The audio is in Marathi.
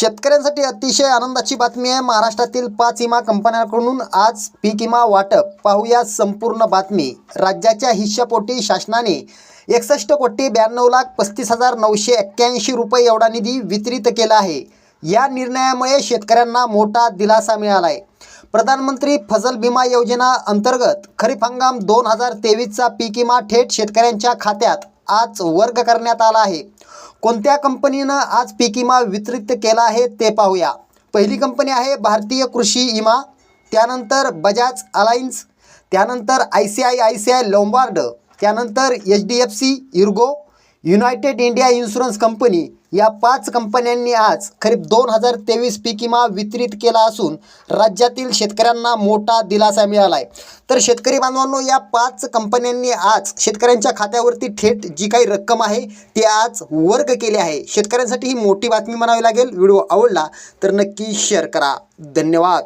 शेतकऱ्यांसाठी अतिशय आनंदाची बातमी आहे. महाराष्ट्रातील पाच विमा कंपन्यांकडून आज पीक विमा वाटप. पाहूया संपूर्ण बातमी. राज्याच्या हिश्श्यापोटी शासनाने एकसष्ट कोटी ब्याण्णव लाख पस्तीस हजार नऊशे एक्क्याऐंशी रुपये एवढा निधी वितरित केला आहे. या निर्णयामुळे शेतकऱ्यांना मोठा दिलासा मिळाला आहे प्रधानमंत्री फसल विमा योजना अंतर्गत खरीप हंगाम दोन हजार तेवीसचा पीक विमा थेट शेतकऱ्यांच्या खात्यात आज वर्ग करण्यात आला आहे. कोणत्या कंपनीनं आज पीक विमा वितरित केला आहे ते पाहूया. पहिली कंपनी आहे भारतीय कृषी विमा त्यानंतर बजाज अलायन्स त्यानंतर I C I I C I Lombard त्यानंतर H D F C Ergo United India insurance company या पाच कंपन्यांनी आज खरीप दोन हजार तेवीस पीक विमा वितरित केला असून राज्यातील शेतकऱ्यांना मोठा दिलासा मिळाला आहे तर शेतकरी बांधवांनो या पाच कंपन्यांनी आज शेतकऱ्यांच्या खात्यावरती थेट जी काही रक्कम आहे ती आज वर्ग केली आहे. शेतकऱ्यांसाठी ही मोठी बातमी म्हणावी लागेल. व्हिडिओ आवडला तर नक्की शेअर करा. धन्यवाद.